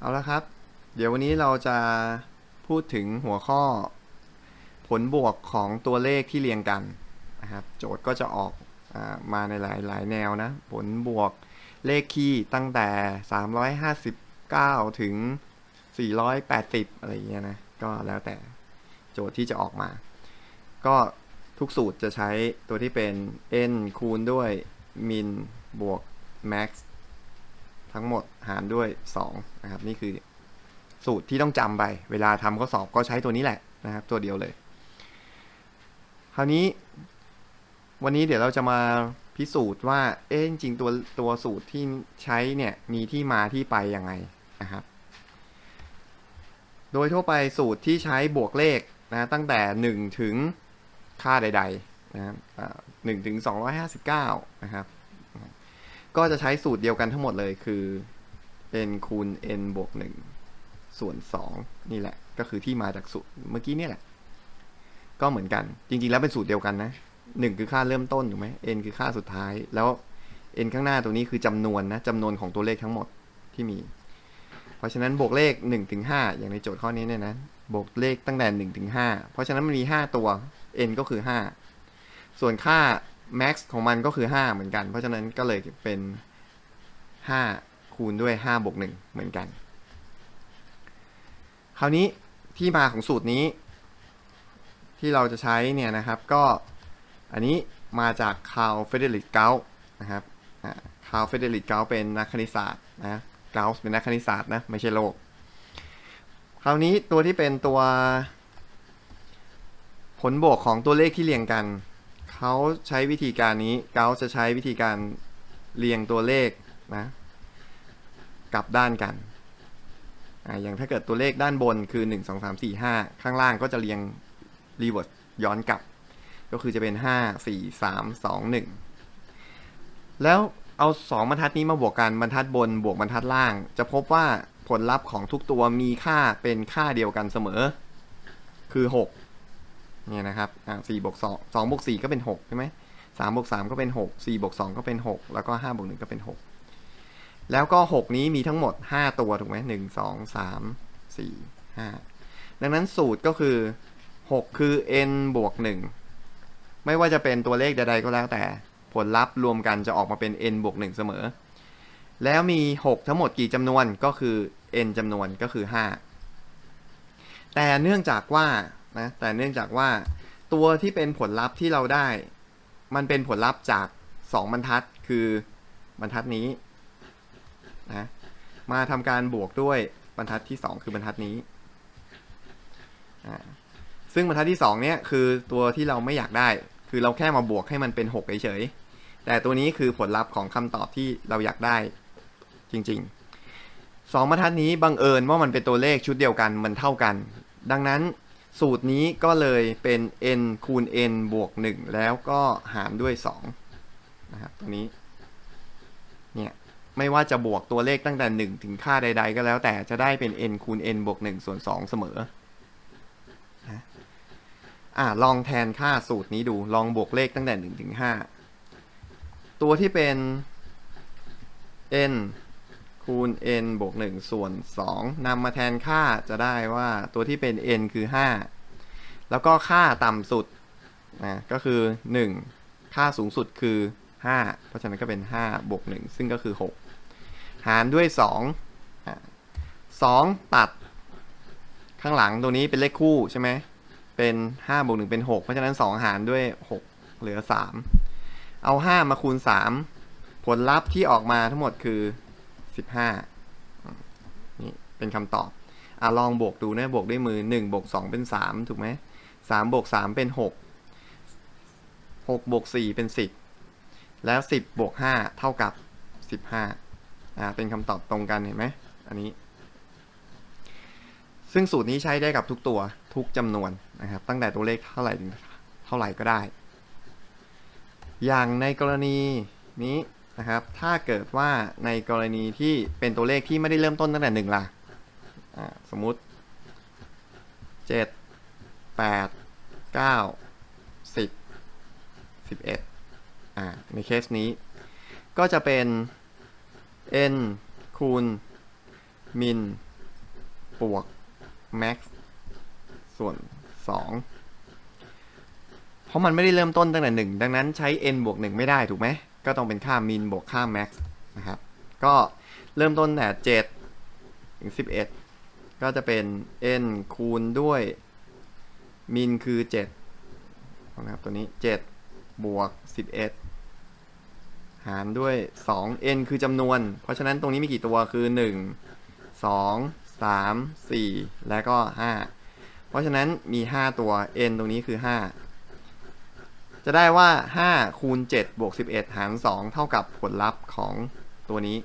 เอาละครับ เดี๋ยววันนี้เราจะพูดถึงหัวข้อ ผลบวกของตัวเลขที่เรียงกันนะครับ โจทย์ก็จะออกอมาในหลายหลายแนวนะ ผลบวกเลขคี่ตั้งแต่ 359 ถึง 480 อะไรอย่างเงี้ยนะ ก็แล้วแต่โจทย์ที่จะออกมา ก็ทุกสูตรจะใช้ตัวที่เป็น n คูณด้วย min บวก max ทั้งหมดหารด้วย2นะครับนี่คือสูตรที่ต้องจำไป เวลาทำข้อสอบก็ใช้ตัวนี้แหละนะครับ ตัวเดียวเลย คราวนี้ วันนี้เดี๋ยวเราจะมาพิสูจน์ว่า เอ๊ะจริงตัวตัวสูตรที่ใช้เนี่ยมีที่มาที่ไปยังไงนะครับ โดยทั่วไปสูตรที่ใช้บวกเลขนะตั้งแต่ 1 ถึงค่าใดๆนะครับหนึ่งถึง259นะครับ ก็จะใช้สูตรเดียวกันทั้งหมดเลยคือ n คูณ n บวก1ส่วน2นี่แหละ ก็คือที่มาจากสูตรเมื่อกี้เนี่ยแหละ ก็เหมือนกัน จริง ๆ แล้วเป็นสูตรเดียวกันนะ1คือค่าเริ่มต้นถูกไหม n คือค่าสุดท้ายแล้ว n ข้างหน้าตัวนี้คือจำนวนนะจำนวนของตัวเลขทั้งหมดที่มี เพราะฉะนั้นบวกเลข1ถึง5อย่างในโจทย์ข้อนี้เนี่ยนะบวกเลขตั้งแต่1ถึง5เพราะฉะนั้นมันมี 5 ตัว n ก็คือ 5 ส่วนค่า max ของมันก็คือ 5 เหมือนกัน เพราะฉะนั้นก็เลยเป็น 5 คูณด้วย5บวก1เหมือนกัน คราวนี้ที่มาของสูตรนี้ ที่เราจะใช้เนี่ยนะครับก็อันนี้มาจากคาร์ลเฟเดริกเกานะครับคาร์ลเฟเดริกเกาเป็นนักคณิตศาสตร์นะเกาเป็นนักคณิตศาสตร์นะไม่ใช่โลก คราวนี้ตัวที่เป็นตัวผลบวกของตัวเลขที่เรียงกัน เขาใช้วิธีการนี้เกาจะใช้วิธีการเรียงตัวเลขนะกลับด้านกันอ่าอย่างถ้าเกิดตัวเลขด้านบนคือ 1 2 3 4 5 ข้างล่างก็จะเรียงรีเวิร์สย้อนกลับ ก็คือจะเป็น 5 4 3 2 1 แล้วเอา 2 บรรทัดนี้มาบวกกันบรรทัดบนบวกบรรทัดล่าง จะพบว่าผลลัพธ์ของทุกตัวมีค่าเป็นค่าเดียวกันเสมอ คือ 6 เนี่ยนะครับอ่า4บวก2 2บวก4ก็เป็น6ใช่ไหม3บวก3ก็เป็น6 4บวก2ก็เป็น6แล้วก็5บวก1ก็เป็น6แล้วก็6นี้มีทั้งหมด5ตัวถูกไหม1 2 3 4 5ดังนั้นสูตรก็คือ6คือ n บวก1ไม่ว่าจะเป็นตัวเลขใดๆก็แล้วแต่ผลลัพธ์รวมกันจะออกมาเป็น n บวก1เสมอ แล้วมี 6 ทั้งหมดกี่จำนวนก็คือ n จำนวนก็คือ 5 แต่เนื่องจากว่า นะ แต่เนื่องจากว่าตัวที่เป็นผลลัพธ์ที่เราได้ มันเป็นผลลัพธ์จาก 2 บรรทัดคือบรรทัดนี้นะมาทำการบวกด้วยบรรทัดที่ 2 คือบรรทัดนี้ ซึ่งบรรทัดที่ 2 เนี่ยคือตัวที่เราไม่อยากได้ คือเราแค่มาบวกให้มันเป็น6เฉยๆ แต่ตัวนี้คือผลลัพธ์ของคำตอบที่เราอยากได้จริง ๆ 2 บรรทัดนี้บังเอิญว่ามันเป็นตัวเลขชุดเดียวกันมันเท่ากัน ดังนั้น สูตรนี้ก็เลยเป็น n คูณ n บวก 1 แล้วก็หารด้วย2นะครับตัวนี้ เนี่ย ไม่ว่าจะบวกตัวเลขตั้งแต่ 1 ถึงค่าใด ๆ ก็แล้วแต่จะได้เป็น n คูณ n บวก 1 ส่วน 2 เสมอนะอ่าลองแทนค่าสูตรนี้ดู ลองบวกเลขตั้งแต่ 1 ถึง 5 ตัวที่เป็น n คูณ n บวก 1 ส่วน 2นำมาแทนค่าจะได้ว่าตัวที่เป็น n คือ 5 แล้วก็ค่าต่ำสุดนะก็คือ 1 ค่าสูงสุดคือ 5 เพราะฉะนั้นก็เป็น 5 บวก 1 ซึ่งก็คือ 6 หารด้วย2อ2ตัด ข้างหลังตัวนี้เป็นเลขคู่ใช่ไหมเป็น 5 บวก 1 เป็น 6 เพราะฉะนั้น 2 หารด้วย 6 เหลือ 3 เอา 5 มาคูณ 3 ผลลัพธ์ที่ออกมาทั้งหมดคือ 15นี่เป็นคำตอบอะลองบวกดูนะบวกด้วยมือ1บวก2เป็น 3 ถูกไหม3บวก3เป็น 6 6บวก4เป็น 10 แล้ว 10บวก5เท่ากับ 15อ่าเป็นคำตอบตรงกันเห็นไหมอันนี้ ซึ่งสูตรนี้ใช้ได้กับทุกตัวทุกจำนวนนะครับ ตั้งแต่ตัวเลขเท่าไหร่ถึงเท่าไหร่ก็ได้ อย่างในกรณีนี้ นะครับ ถ้าเกิดว่าในกรณีที่เป็นตัวเลขที่ไม่ได้เริ่มต้นตั้งแต่หนึ่งล่ะอ่าสมมุติเจ็ดแปดเก้าสิบสิบเอ็ดอ่าในเคสนี้ ก็จะเป็น n คูณ min บวก max ส่วน 2 เพราะมันไม่ได้เริ่มต้นตั้งแต่ 1 ดังนั้นใช้ n บวก 1 ไม่ได้ถูกไหม ก็ต้องเป็นค่า min บวกค่า max นะครับ ก็เริ่มต้นแต่7ถึง 11 ก็จะเป็น n คูณด้วย min คือ7นะครับตัวนี้ 7 บวก 11 หารด้วย 2 n คือจำนวน เพราะฉะนั้นตรงนี้มีกี่ตัวคือ 1 2 3 4 และก็ 5 เพราะฉะนั้นมี 5 ตัว n ตรงนี้คือ 5 จะได้ว่า 5 คูณ 7 บวก 11 หาร 2 เท่ากับผลลัพธ์ของตัวนี้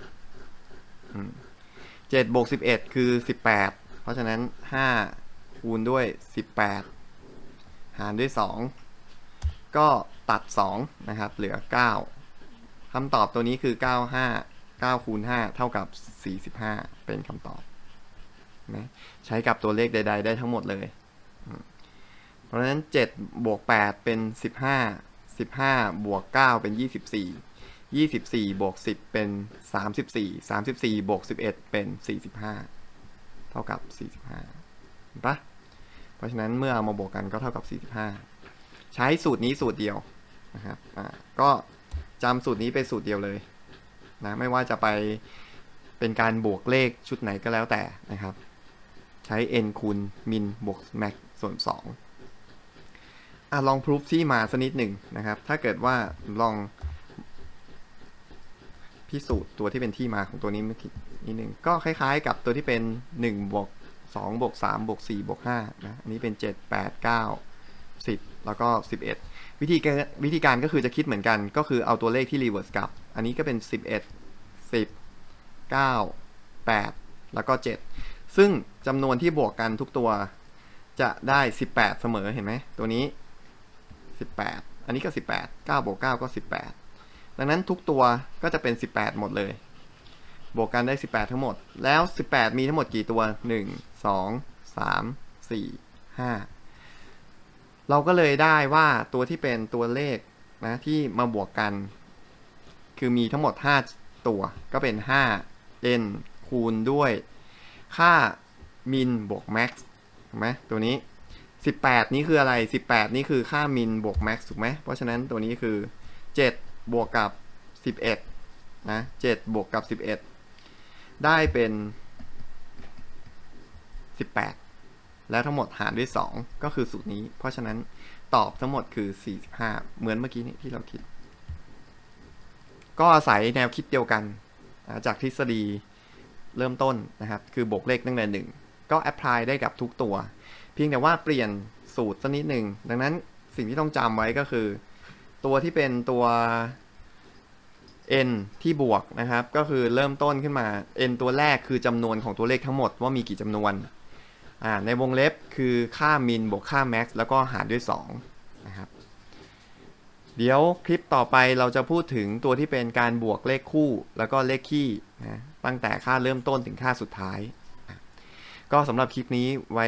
7 บวก 11 คือ 18 เพราะฉะนั้น 5 คูณด้วย 18 หารด้วย 2 ก็ตัด 2 นะครับ เหลือ 9 คำตอบตัวนี้คือ 95 9คูณ5เท่ากับ 45 เป็นคำตอบนะใช้กับตัวเลขใด ๆ ได้ทั้งหมดเลย ราะฉะนั้น7บวก8เป็น 15 15บวก9เป็น 24 24บวก10 เป็น 34 34บวก11 เป็น 45 เท่ากับ 45เห็นปะเพราะฉะนั้นเมื่อเอามาบวกกันก็เท่ากับ 45 ใช้สูตรนี้สูตรเดียวนะครับอ่าก็จำสูตรนี้เป็นสูตรเดียวเลยนะไม่ว่าจะไปเป็นการบวกเลขชุดไหนก็แล้วแต่นะครับ ใช้ n คูณ min บวก max ส่วน 2 อะลองพรูฟที่มาสักนิดหนึ่งนะครับ ถ้าเกิดว่าลองพิสูจน์ตัวที่เป็นที่มาของตัวนี้นิดหนึ่งก็คล้ายๆ กับตัวที่เป็น1บวก2บวก3บวก4บวก5นะอันนี้เป็น 7 8 9 10 แล้วก็ 11 วิธีการวิธีการก็คือจะคิดเหมือนกัน ก็คือเอาตัวเลขที่ reverse กลับ อันนี้ก็เป็น 11 10 9 8 แล้วก็ 7 ซึ่งจำนวนที่บวกกันทุกตัวจะได้ 18 เสมอเห็นไหมตัวนี้ 18 อันนี้ก็ 18 9บวก9ก็ 18 ดังนั้นทุกตัวก็จะเป็น 18 หมดเลย บวกกันได้ 18 ทั้งหมด แล้ว 18 มีทั้งหมดกี่ตัว 1 2 3 4 5 เราก็เลยได้ว่าตัวที่เป็นตัวเลขนะที่มาบวกกัน คือมีทั้งหมด 5 ตัวก็เป็น 5 n คูณด้วยค่า min บวก max ถูกไหมตัวนี้ 18นี้คืออะไร18นี้คือค่า min บวก max ถูกไหมเพราะฉะนั้นตัวนี้คือ7บวกกับ11นะ7บวกกับ11ได้เป็น18แปดแล้วทั้งหมดหารด้วย2ก็คือสูตรนี้ เพราะฉะนั้นตอบทั้งหมดคือ45เหมือนเมื่อกี้นี้ที่เราคิด ก็อาศัยแนวคิดเดียวกันจากทฤษฎีเริ่มต้นนะครับ คือบวกเลขตั้งแต่หนึ่งก็แอพพลายได้กับทุกตัว เพียงแต่ว่าเปลี่ยนสูตรสักนิดหนึ่งดังนั้นสิ่งที่ต้องจำไว้ก็คือ ตัวที่เป็นตัว n ที่บวกนะครับ ก็คือเริ่มต้นขึ้นมา n ตัวแรกคือจำนวนของตัวเลขทั้งหมดว่ามีกี่จำนวนในวงเล็บคือค่า min บวกค่า max แล้วก็หารด้วย2นะครับเดี๋ยวคลิปต่อไปเราจะพูดถึงตัวที่เป็นการบวกเลขคู่ แล้วก็เลขคี่นะตั้งแต่ค่าเริ่มต้นถึงค่าสุดท้าย ก็สำหรับคลิปนี้ไว้